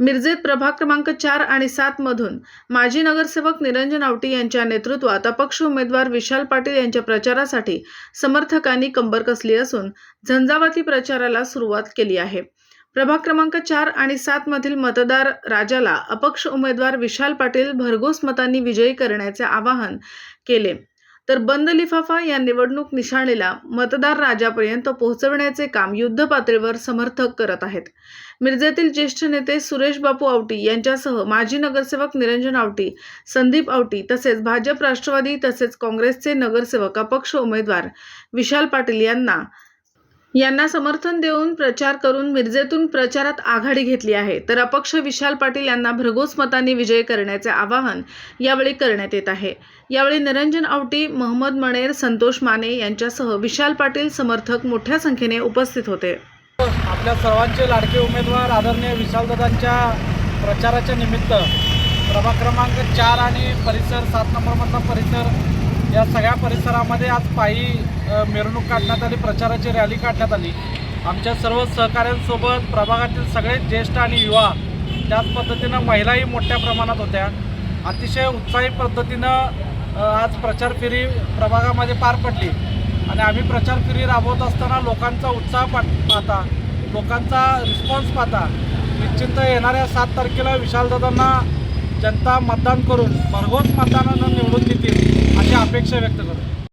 मिरजेत प्रभाग क्रमांक चार आणि सात मधून माजी नगरसेवक निरंजन आवटी यांच्या नेतृत्वात अपक्ष उमेदवार विशाल पाटील यांच्या प्रचारासाठी समर्थकांनी कंबर कसली असून झंझावाती प्रचाराला सुरुवात केली आहे. प्रभाग क्रमांक चार आणि सात मधील मतदार राजाला अपक्ष उमेदवार विशाल पाटील भरघोस मतांनी विजयी करण्याचे आवाहन केले. तर बंद लिफाफा या निवडणूक निशाणीला मतदार राजापर्यंत पोहोचवण्याचे काम युद्ध पातळीवर समर्थक करत आहेत. मिरजेतील ज्येष्ठ नेते सुरेश बापू आवटी यांच्यासह माजी नगरसेवक निरंजन आवटी संदीप आवटी तसेच भाजप राष्ट्रवादी तसेच काँग्रेसचे नगरसेवक अपक्ष उमेदवार विशाल पाटील यांना यांना समर्थन देऊन प्रचार करून मिरजेतून प्रचारात आघाडी घेतली आहे. तर अपक्ष विशाल पाटील यांना भरघोस मतांनी विजय करण्याचे आवाहन यावेळी करण्यात येत आहे. यावेळी निरंजन आवटी मोहम्मद मणेर संतोष माने यांच्यासह विशाल पाटील समर्थक मोठ्या संख्येने उपस्थित होते. आपल्या सर्वांचे लाडके उमेदवार आदरणीय विशालदादांच्या प्रचाराच्या निमित्त प्रभाग क्रमांक चार आणि परिसर सात नंबरमधला परिसर या सगळ्या परिसरामध्ये आज पायी मिरवणूक काढण्यात आली प्रचाराची रॅली काढण्यात आली. आमच्या सर्व सहकाऱ्यांसोबत प्रभागातील सगळे ज्येष्ठ आणि युवा त्याच पद्धतीनं महिलाही मोठ्या प्रमाणात होत्या. अतिशय उत्साही पद्धतीनं आज प्रचार फेरी प्रभागामध्ये पार पडली. आणि आम्ही प्रचार फेरी राबवत असताना लोकांचा उत्साह पाहता लोकांचा रिस्पॉन्स पाहता निश्चित येणाऱ्या सात तारखेला विशालदादांना जनता मतदान करून भरघोस मतदानानं निवडून देतील अशी अपेक्षा व्यक्त करतो.